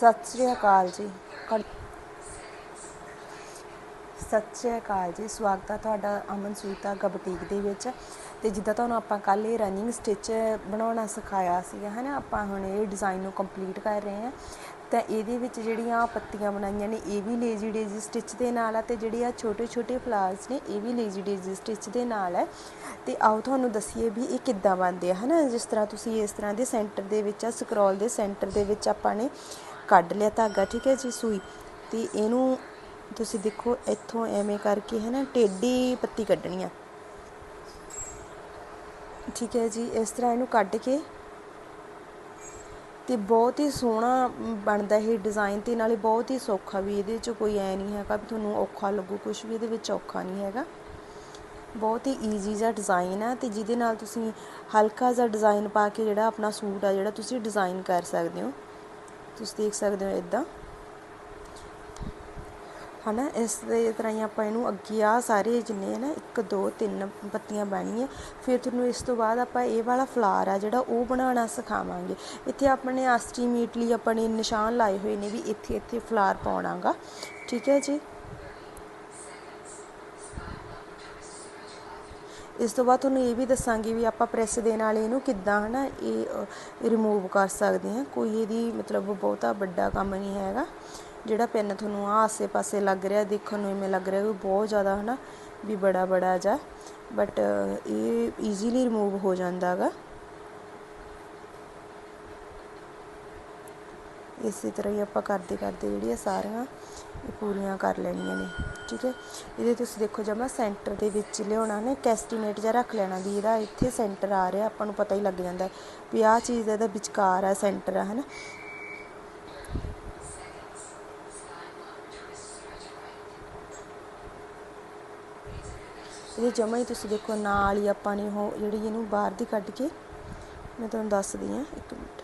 ਸਤਿ ਸ਼੍ਰੀ ਅਕਾਲ ਜੀ। ਕਰ- ਸਤਿ ਸ਼੍ਰੀ ਅਕਾਲ ਜੀ। ਸਵਾਗਤ ਹੈ ਤੁਹਾਡਾ ਅਮਨ ਸੂਤਾ ਗਬਟੀਕ ਦੇ ਵਿੱਚ। ਤੇ ਜਿੱਦਾਂ ਤੁਹਾਨੂੰ ਆਪਾਂ ਕੱਲ ਇਹ ਰਨਿੰਗ ਸਟਿਚ ਬਣਾਉਣਾ ਸਿਖਾਇਆ ਸੀਗਾ ਹੈ ਨਾ ਆਪਾਂ ਹੁਣ ਇਹ ਡਿਜ਼ਾਈਨ ਨੂੰ ਕੰਪਲੀਟ ਕਰ ਰਹੇ ਹਾਂ। ਤਾਂ ਇਹਦੇ ਵਿੱਚ ਜਿਹੜੀਆਂ ਪੱਤੀਆਂ ਬਣਾਈਆਂ ਨੇ, ਇਹ ਵੀ ਲੇਜ਼ੀ ਡੇਜ਼ੀ ਸਟਿਚ ਦੇ ਨਾਲ ਆ। ਤੇ ਜਿਹੜੀ ਆ ਛੋਟੇ ਛੋਟੇ ਫਲਾਵਰਸ ਨੇ, ਇਹ ਵੀ ਲੇਜ਼ੀ ਡੇਜ਼ੀ ਸਟਿਚ ਦੇ ਨਾਲ ਹੈ ਤੇ ਆਓ ਤੁਹਾਨੂੰ ਦੱਸੀਏ ਵੀ ਇਹ ਕਿੱਦਾਂ ਬਣਦੇ ਆ, ਹਨਾ? ਜਿਸ ਤਰ੍ਹਾਂ ਤੁਸੀਂ ਇਸ ਤਰ੍ਹਾਂ ਦੇ ਸੈਂਟਰ ਦੇ ਵਿੱਚ ਆ ਸਕਰੋਲ ਦੇ ਸੈਂਟਰ ਦੇ ਵਿੱਚ ਆਪਾਂ ਨੇ ਕੱਢ ਲਿਆ ਧਾਗਾ, ਠੀਕ ਹੈ ਜੀ, ਸੂਈ। ਤੇ ਇਹਨੂੰ ਤੁਸੀਂ ਦੇਖੋ, ਇੱਥੋਂ ਐਵੇਂ ਕਰਕੇ ਹੈ ਨਾ, ਟੇਢੀ ਪੱਤੀ ਕੱਢਣੀ ਆ। ਠੀਕ ਹੈ ਜੀ, ਇਸ ਤਰ੍ਹਾਂ ਇਹਨੂੰ ਕੱਢ ਕੇ ਤੇ ਬਹੁਤ ਹੀ ਸੋਹਣਾ ਬਣਦਾ ਇਹ ਡਿਜ਼ਾਈਨ ਤੇ, ਨਾਲੇ ਬਹੁਤ ਹੀ ਸੌਖਾ ਵੀ, ਇਹਦੇ 'ਚ ਕੋਈ ਐ ਨਹੀਂ ਹੈਗਾ ਵੀ ਤੁਹਾਨੂੰ ਔਖਾ ਲੱਗੂ ਕੁਝ ਵੀ, ਇਹਦੇ ਵਿੱਚ ਔਖਾ ਨਹੀਂ ਹੈਗਾ। ਬਹੁਤ ਹੀ ਈਜ਼ੀ ਜਿਹਾ ਡਿਜ਼ਾਈਨ ਆ ਤੇ ਜਿਹਦੇ ਨਾਲ ਤੁਸੀਂ ਹਲਕਾ ਜਿਹਾ ਡਿਜ਼ਾਈਨ ਪਾ ਕੇ ਜਿਹੜਾ ਆਪਣਾ ਸੂਟ ਆ, ਜਿਹੜਾ ਤੁਸੀਂ ਡਿਜ਼ਾਈਨ ਕਰ ਸਕਦੇ ਹੋ। ਤੁਸੀਂ ਦੇਖ ਸਕਦੇ ਹੋ ਇਦਾਂ ਹਨਾ, ਇਸ ਦੇ ਤਰ੍ਹਾਂ ਹੀ ਆਪਾਂ ਇਹਨੂੰ ਅੱਗੇ ਆ ਸਾਰੇ ਜਿੰਨੇ ਨਾ 1 2 3 ਪੱਤੀਆਂ ਬਣੀਆਂ। ਫਿਰ ਤੁਹਾਨੂੰ ਇਸ ਤੋਂ ਬਾਅਦ ਆਪਾਂ ਇਹ ਵਾਲਾ ਫਲਾਰ ਆ ਜਿਹੜਾ ਉਹ ਬਣਾਉਣਾ ਸਿਖਾਵਾਂਗੇ। ਇੱਥੇ ਆਪਣੇ ਆਸਟੀਮੇਟਲੀ ਲਈ ਆਪਾਂ ਨੇ ਨਿਸ਼ਾਨ ਲਾਏ ਹੋਏ ਨੇ ਵੀ ਇੱਥੇ ਇੱਥੇ ਫਲਾਰ ਪਾਉਣਾਗਾ। ਠੀਕ ਹੈ ਜੀ? ਇਸ ਤੋਂ ਬਾਅਦ ਤੁਹਾਨੂੰ ਇਹ ਵੀ ਦੱਸਾਂਗੀ ਵੀ ਆਪਾਂ ਪ੍ਰੈਸ ਦੇ ਨਾਲ ਇਹਨੂੰ ਕਿੱਦਾਂ ਹਨਾ ਇਹ ਰਿਮੂਵ ਕਰ ਸਕਦੇ ਹਾਂ। ਕੋਈ ਇਹਦੀ ਮਤਲਬ ਬਹੁਤਾ ਵੱਡਾ ਕੰਮ ਨਹੀਂ ਹੈਗਾ। ਜਿਹੜਾ ਪੈਨ ਤੁਹਾਨੂੰ ਆ ਆਸੇ-ਪਾਸੇ ਲੱਗ ਰਿਹਾ, ਦੇਖਣ ਨੂੰ ਇਵੇਂ ਲੱਗ ਰਿਹਾ ਵੀ ਬਹੁਤ ਜ਼ਿਆਦਾ ਹਨਾ ਵੀ ਬੜਾ ਬੜਾ ਜਾ ਬਟ ਇਹ ਈਜ਼ੀਲੀ ਰਿਮੂਵ ਹੋ ਜਾਂਦਾ ਜਾਂਦਾਗਾ। ਇਸੇ ਤਰ੍ਹਾਂ ਹੀ ਆਪਾਂ ਕਰਦੇ ਕਰਦੇ ਜਿਹੜੀਆਂ ਸਾਰੀਆਂ ਪੂਰੀਆਂ ਕਰ ਲੈਣੀਆਂ ਨੇ, ਠੀਕ ਹੈ? ਇਹਦੇ ਤੁਸੀਂ ਦੇਖੋ ਜਮਾ ਸੈਂਟਰ ਦੇ ਵਿੱਚ ਲਿਆਉਣਾ ਨੇ ਕੈਸਟੀਨੇਟ ਜਿਹਾ ਰੱਖ ਲੈਣਾ ਵੀ ਇਹਦਾ ਇੱਥੇ ਸੈਂਟਰ ਆ ਰਿਹਾ, ਆਪਾਂ ਨੂੰ ਪਤਾ ਹੀ ਲੱਗ ਜਾਂਦਾ ਵੀ ਆਹ ਚੀਜ਼ ਇਹਦਾ ਵਿਚਕਾਰ ਆ ਸੈਂਟਰ ਆ, ਹਨਾ? ਇਹਦੇ ਜਮਾ ਹੀ ਤੁਸੀਂ ਦੇਖੋ ਨਾਲ ਹੀ ਆਪਾਂ ਨੇ ਉਹ ਜਿਹੜੀ ਇਹਨੂੰ ਬਾਹਰ ਦੀ ਕੱਢ ਕੇ, ਮੈਂ ਤੁਹਾਨੂੰ ਦੱਸਦੀ ਹਾਂ, ਇੱਕ ਮਿੰਟ।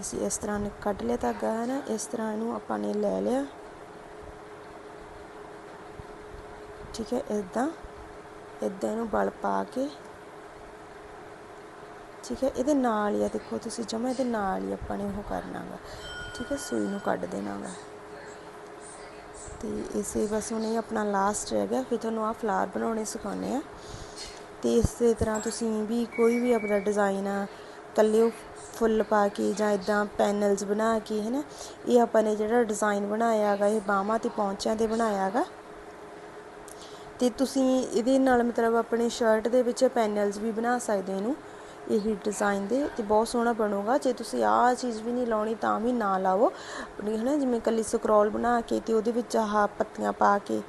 ਅਸੀਂ ਇਸ ਤਰ੍ਹਾਂ ਨੇ ਕੱਢ ਲਿਆ ਧਾਗਾ ਹੈ ਨਾ ਇਸ ਤਰ੍ਹਾਂ ਇਹਨੂੰ ਆਪਾਂ ਨੇ ਲੈ ਲਿਆ। ਠੀਕ ਹੈ ਇਦਾਂ ਇਦਾਂ ਇਹਨੂੰ ਬਲ ਪਾ ਕੇ, ਠੀਕ ਹੈ, ਇਹਦੇ ਨਾਲ ਹੀ ਆ, ਦੇਖੋ ਤੁਸੀਂ ਜਮਾ ਇਹਦੇ ਨਾਲ ਹੀ ਆਪਾਂ ਨੇ ਉਹ ਕਰਨਾਗਾ ਠੀਕ ਹੈ, ਸੂਈ ਨੂੰ ਕੱਢ ਦੇਣਾਗਾ ਤੇ ਇਸੇ ਬਸ ਹੁਣ ਇਹ ਆਪਣਾ ਲਾਸਟ ਰਹਿ ਗਿਆ, ਫਿਰ ਤੁਹਾਨੂੰ ਆ ਫਲਾਰ ਬਣਾਉਣੇ ਸਿਖਾਉਣੇ ਆ ਤੇ ਇਸੇ ਤਰ੍ਹਾਂ ਤੁਸੀਂ ਵੀ ਕੋਈ ਵੀ ਆਪਣਾ ਡਿਜ਼ਾਈਨ ਆ ਕੱਲੇ ਫੁੱਲ ਪਾ ਕੇ ਜਾਂ ਇਦਾਂ ਪੈਨਲਸ ਬਣਾ ਕੇ ਹੈ ਨਾ ਇਹ ਆਪਾਂ ਨੇ ਜਿਹੜਾ ਡਿਜ਼ਾਈਨ ਬਣਾਇਆ ਹੈਗਾ ਇਹ ਬਾਹਾਂ ਤੇ ਪੌਂਚਿਆਂ ਤੇ ਬਣਾਇਆ ਹੈਗਾ ਅਤੇ ਤੁਸੀਂ ਇਹਦੇ ਨਾਲ ਮਤਲਬ ਆਪਣੇ ਸ਼ਰਟ ਦੇ ਵਿੱਚ ਪੈਨਲਸ ਵੀ ਬਣਾ ਸਕਦੇ ਹੋ ਇਹਨੂੰ, ਇਹੀ ਡਿਜ਼ਾਈਨ ਦੇ, ਤੇ ਬਹੁਤ ਸੋਹਣਾ ਬਣੂਗਾ। ਜੇ ਤੁਸੀਂ ਆਹ ਚੀਜ਼ ਵੀ ਨਹੀਂ ਲਾਉਣੀ ਤਾਂ ਵੀ ਨਾ ਲਾਓ। ਆਪਣੀ ਹੈ ਨਾ ਜਿਵੇਂ ਕੱਲੀ ਸਕਰੋਲ ਬਣਾ ਕੇ ਤੇ ਉਹਦੇ ਵਿੱਚ ਆਹ ਪੱਤੀਆਂ ਪਾ ਕੇ,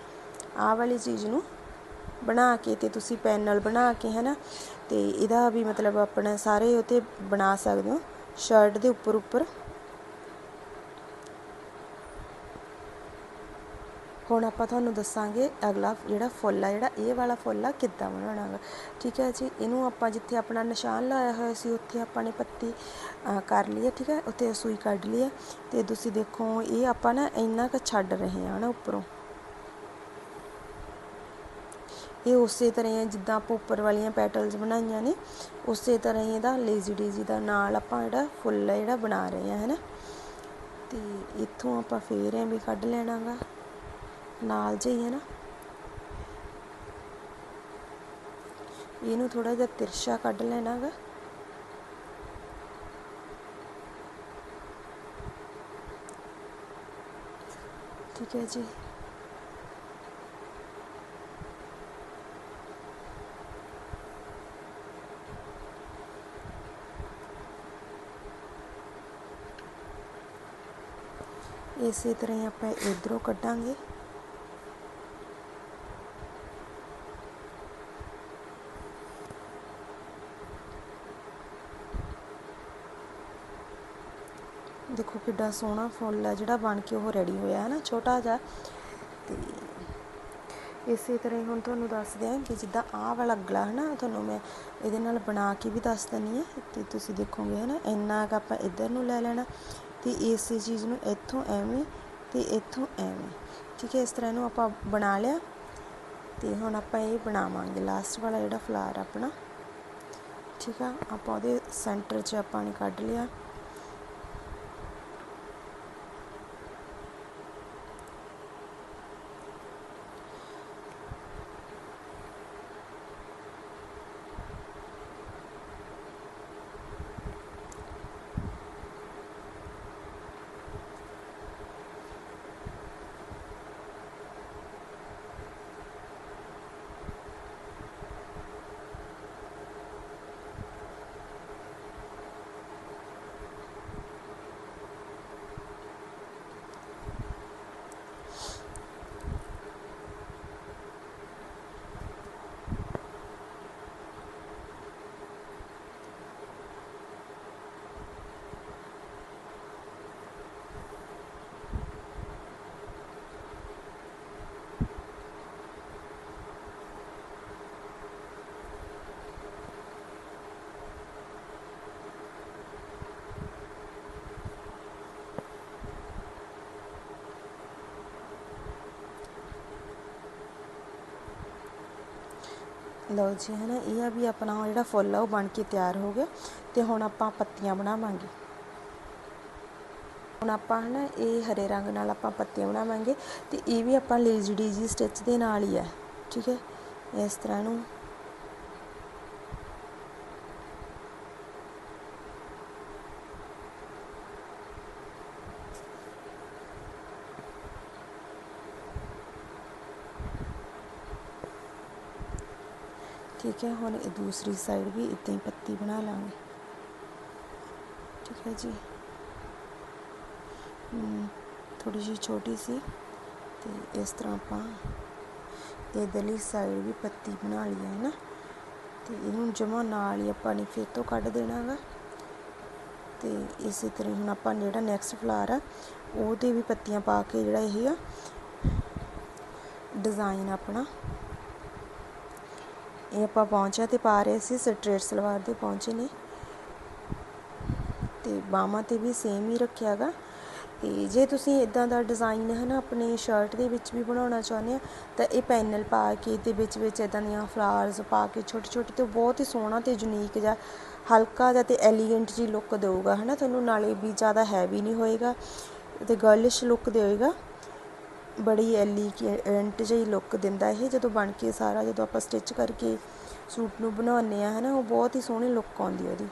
ਆਹ ਵਾਲੀ ਚੀਜ਼ ਨੂੰ ਬਣਾ ਕੇ ਤੇ ਤੁਸੀਂ ਪੈਨਲ ਬਣਾ ਕੇ ਹੈ ਨਾ ਤੇ ਇਹਦਾ ਵੀ ਮਤਲਬ ਆਪਣਾ ਸਾਰੇ ਉਤੇ ਬਣਾ ਸਕਦੇ ਹੋ ਸ਼ਰਟ ਦੇ ਉੱਪਰ ਉੱਪਰ ਹੁਣ ਆਪਾਂ ਤੁਹਾਨੂੰ ਦੱਸਾਂਗੇ ਅਗਲਾ ਜਿਹੜਾ ਫੁੱਲ ਆ, ਜਿਹੜਾ ਇਹ ਵਾਲਾ ਫੁੱਲ ਆ, ਕਿੱਦਾਂ ਬਣਾਉਣਾ ਹੈ ਠੀਕ ਹੈ ਜੀ? ਇਹਨੂੰ ਆਪਾਂ ਜਿੱਥੇ ਆਪਣਾ ਨਿਸ਼ਾਨ ਲਾਇਆ ਹੋਇਆ ਸੀ, ਉੱਥੇ ਆਪਾਂ ਨੇ ਪੱਤੀ ਕਰ ਲਈ ਹੈ, ਠੀਕ ਹੈ? ਉੱਥੇ ਸੂਈ ਕੱਢ ਲਈ ਹੈ। ਤੇ ਤੁਸੀਂ ਦੇਖੋ, ਇਹ ਆਪਾਂ ਨਾ ਇੰਨਾ ਕੁ ਛੱਡ ਰਹੇ ਹਾਂ ਨਾ ਉੱਪਰੋਂ। ਇਹ ਉਸੇ ਤਰ੍ਹਾਂ ਹੀ ਜਿੱਦਾਂ ਆਪਾਂ ਉੱਪਰ ਵਾਲੀਆਂ ਪੈਟਲਸ ਬਣਾਈਆਂ ਨੇ, ਉਸੇ ਤਰ੍ਹਾਂ ਹੀ ਇਹਦਾ ਲੇਜ਼ੀ ਡੇਜ਼ੀ ਦਾ ਨਾਲ ਆਪਾਂ ਜਿਹੜਾ ਫੁੱਲ ਹੈ ਜਿਹੜਾ ਬਣਾ ਰਹੇ ਹਾਂ, ਹੈਨਾ? ਤੇ ਇੱਥੋਂ ਆਪਾਂ ਫੇਰ ਐਵੇਂ ਕੱਢ ਲੈਣਾਗਾ। ਨਾਲ ਜਿਹੀ ਹੈ ਨਾ। ਇਹਨੂੰ ਥੋੜਾ ਜਿਹਾ ਤਿਰਛਾ ਕੱਢ ਲੈਣਾਗਾ। ਠੀਕ ਹੈ ਜੀ। ਇਸੇ ਤਰ੍ਹਾਂ ਹੀ ਆਪਾਂ ਇਧਰੋਂ ਕੱਢਾਂਗੇ। ਦੇਖੋ ਕਿੱਡਾ ਸੋਹਣਾ ਫੁੱਲ ਹੈ ਜਿਹੜਾ ਬਣ ਕੇ ਉਹ ਰੈਡੀ ਹੋਇਆ ਹੈ ਨਾ ਛੋਟਾ ਜਿਹਾ। ਤੇ ਇਸੇ ਤਰ੍ਹਾਂ ਹੀ ਹੁਣ ਤੁਹਾਨੂੰ ਦੱਸਦੇ ਆਂ ਕਿ ਜਿੱਦਾਂ ਆਹ ਵਾਲਾ ਗਲਾ ਹੈ ਨਾ ਤੁਹਾਨੂੰ ਮੈਂ ਇਹਦੇ ਨਾਲ ਬਣਾ ਕੇ ਵੀ ਦੱਸ ਦਿੰਨੀ ਆ, ਤੇ ਤੁਸੀਂ ਦੇਖੋਗੇ ਹੈ ਨਾ ਇੰਨਾ ਕ ਆਪਾਂ ਇੱਧਰ ਨੂੰ ਲੈ ਲੈਣਾ, ਤੇ ਇਸੇ ਚੀਜ਼ ਨੂੰ ਇੱਥੋਂ ਐਵੇਂ, ਤੇ ਇੱਥੋਂ ਐਵੇਂ। ਠੀਕ ਹੈ, ਇਸ ਤਰ੍ਹਾਂ ਇਹਨੂੰ ਆਪਾਂ ਬਣਾ ਲਿਆ, ਤੇ ਹੁਣ ਆਪਾਂ ਇਹ ਬਣਾਵਾਂਗੇ ਲਾਸਟ ਵਾਲਾ ਜਿਹੜਾ ਫਲਾਰ ਆਪਣਾ। ਠੀਕ ਆ, ਆਪਾਂ ਉਹਦੇ ਸੈਂਟਰ 'ਚ ਆਪਾਂ ਨੇ ਕੱਢ ਲਿਆ। ਲਓ ਜੀ ਹੈ ਨਾ ਇਹ ਆ ਵੀ ਆਪਣਾ ਜਿਹੜਾ ਫੁੱਲ ਆ, ਉਹ ਬਣ ਕੇ ਤਿਆਰ ਹੋ ਗਿਆ ਤੇ ਹੁਣ ਆਪਾਂ ਪੱਤੀਆਂ ਬਣਾਵਾਂਗੇ। ਹੁਣ ਆਪਾਂ, ਹਨਾ, ਇਹ ਹਰੇ ਰੰਗ ਨਾਲ ਆਪਾਂ ਪੱਤੀਆਂ ਬਣਾਵਾਂਗੇ ਤੇ ਇਹ ਵੀ ਆਪਾਂ ਲੇਜ਼ੀ ਡੀਜੀ ਸਟਿਚ ਦੇ ਨਾਲ ਹੀ ਹੈ ਠੀਕ ਹੈ? ਇਸ ਤਰ੍ਹਾਂ ਨੂੰ ਠੀਕ ਹੈ, ਹੁਣ ਇਹ ਦੂਸਰੀ ਸਾਈਡ ਵੀ ਇਦਾਂ ਹੀ ਪੱਤੀ ਬਣਾ ਲਾਂਗੇ। ਠੀਕ ਹੈ ਜੀ। ਥੋੜੀ ਜਿਹੀ ਛੋਟੀ ਸੀ ਤੇ ਇਸ ਤਰ੍ਹਾਂ ਆਪਾਂ ਇਧਰਲੀ ਸਾਈਡ ਵੀ ਪੱਤੀ ਬਣਾ ਲਈ ਹੈ ਨਾ। ਤੇ ਇਹਨੂੰ ਜਮਾ ਨਾਲ ਹੀ ਆਪਾਂ ਨੇ ਫਿਰ ਤੋਂ ਕੱਢ ਦੇਣਾਗਾ ਤੇ ਇਸੇ ਤਰ੍ਹਾਂ ਹੁਣ ਆਪਾਂ ਜਿਹੜਾ ਨੈਕਸਟ ਫਲਾਰ ਆ, ਉਹਦੇ ਵੀ ਪੱਤੀਆਂ ਪਾ ਕੇ ਜਿਹੜਾ ਇਹ ਆ ਡਿਜ਼ਾਈਨ ਆਪਣਾ ਇਹ ਆਪਾਂ ਪਹੁੰਚਿਆ ਤੇ ਪਾ ਰਹੇ ਸੀ ਸਟ੍ਰੇਟ ਸਲਵਾਰ ਦੇ ਪਹੁੰਚੇ ਨੇ। ਤੇ ਬਾਹਾਂ ਤੇ ਵੀ ਸੇਮ ਹੀ ਰੱਖਿਆਗਾ। ਤੇ ਜੇ ਤੁਸੀਂ ਇਦਾਂ ਦਾ ਡਿਜ਼ਾਈਨ ਹੈ ਨਾ ਆਪਣੇ ਸ਼ਰਟ ਦੇ ਵਿੱਚ ਵੀ ਬਣਾਉਣਾ ਚਾਹੁੰਦੇ ਆ, ਤਾਂ ਇਹ ਪੈਨਲ ਪਾ ਕੇ ਤੇ ਵਿੱਚ ਵਿੱਚ ਇਦਾਂ ਦੀਆਂ ਫਲਾਵਰਸ ਪਾ ਕੇ ਛੋਟੇ ਛੋਟੇ ਤੇ ਬਹੁਤ ਹੀ ਸੋਹਣਾ ਤੇ ਯੂਨੀਕ ਜਿਹਾ, ਹਲਕਾ ਜਿਹਾ ਤੇ ਐਲੀਗੈਂਟ ਜੀ ਲੁੱਕ ਦੇਊਗਾ ਹੈ ਨਾ ਤੁਹਾਨੂੰ। ਨਾਲੇ ਵੀ ਜ਼ਿਆਦਾ ਹੈਵੀ ਨਹੀਂ ਹੋਏਗਾ ਤੇ ਗਰਲਿਸ਼ ਲੁੱਕ ਦੇਵੇਗਾ ਬੜੀ ਐਲੀਗੈਂਟ ਜਿਹੀ ਲੁੱਕ ਦਿੰਦਾ ਇਹ, ਜਦੋਂ ਬਣ ਕੇ ਸਾਰਾ ਜਦੋਂ ਆਪਾਂ ਸਟਿਚ ਕਰਕੇ ਸੂਟ ਨੂੰ ਬਣਾਉਂਦੇ ਆ ਹਨਾ, ਉਹ ਬਹੁਤ ਹੀ ਸੋਹਣੀ ਲੁੱਕ ਆਉਂਦੀ ਉਹਦੀ।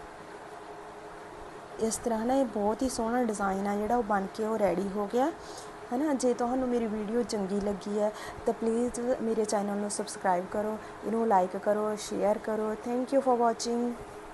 ਇਸ ਤਰ੍ਹਾਂ ਨਾ ਇਹ ਬਹੁਤ ਹੀ ਸੋਹਣਾ ਡਿਜ਼ਾਈਨ ਆ ਜਿਹੜਾ ਉਹ ਬਣ ਕੇ ਉਹ ਰੈਡੀ ਹੋ ਗਿਆ, ਹਨਾ। ਜੇ ਤੁਹਾਨੂੰ ਮੇਰੀ ਵੀਡੀਓ ਚੰਗੀ ਲੱਗੀ ਹੈ, ਤਾਂ ਪਲੀਜ਼ ਮੇਰੇ ਚੈਨਲ ਨੂੰ ਸਬਸਕ੍ਰਾਈਬ ਕਰੋ, ਇਹਨੂੰ ਲਾਈਕ ਕਰੋ ਸ਼ੇਅਰ ਕਰੋ। Thank you for watching